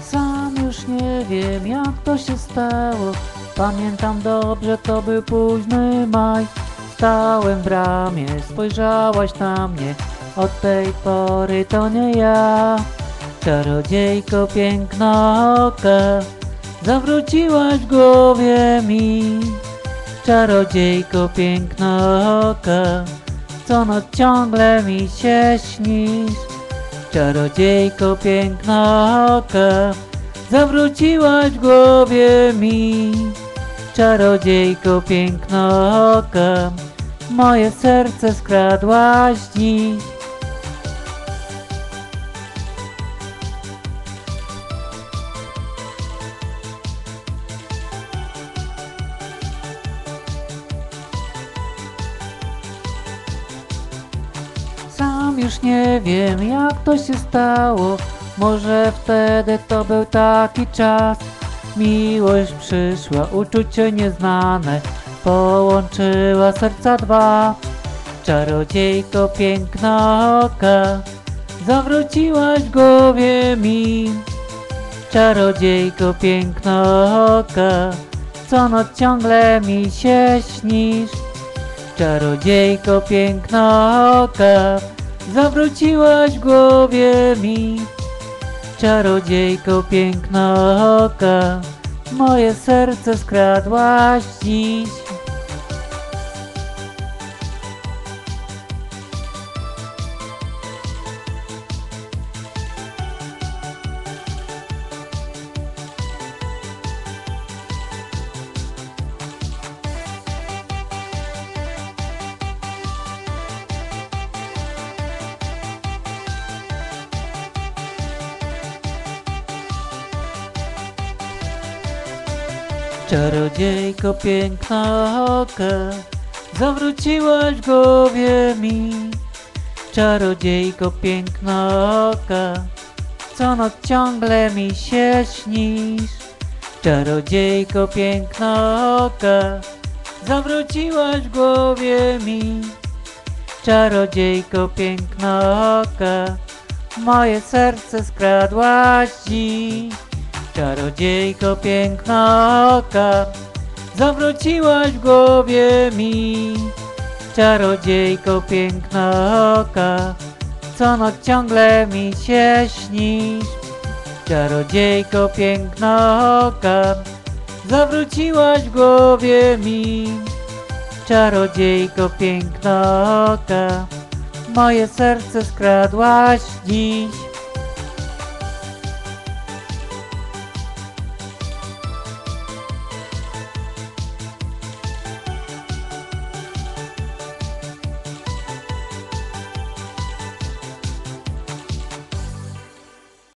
Sam już nie wiem jak to się stało. Pamiętam dobrze to był późny maj. Stałem w bramie, spojrzałaś na mnie. Od tej pory to nie ja Czarodziejko piękna oka Zawróciłaś w głowie mi. Czarodziejko piękna oka Co noc ciągle mi się śnisz. Czarodziejko piękna oka Zawróciłaś w głowie mi. Czarodziejko piękna oka Moje serce skradłaś dziś Sam już nie wiem jak to się stało. Może wtedy to był taki czas. Miłość przyszła, uczucie nieznane. Połączyła serca dwa. Czarodziejko piękna oka. Zawróciłaś w głowie mi. Czarodziejko piękna oka. Co noc ciągle mi się śnisz? Czarodziejko piękna oka Zawróciłaś w głowie mi Czarodziejko piękna oka Moje serce skradłaś dziś Czarodziejko piękna oka Zawróciłaś głowie mi. Czarodziejko piękna oka Co noc ciągle mi się śnisz. Czarodziejko piękna oka Zawróciłaś głowie mi. Czarodziejko piękna oka Moje serce skradłaś dziś Czarodziejko piękna oka Zawróciłaś w głowie mi. Czarodziejko piękna oka Co noc ciągle mi się śnisz. Czarodziejko piękna oka Zawróciłaś w głowie mi. Czarodziejko piękna oka Moje serce skradłaś dziś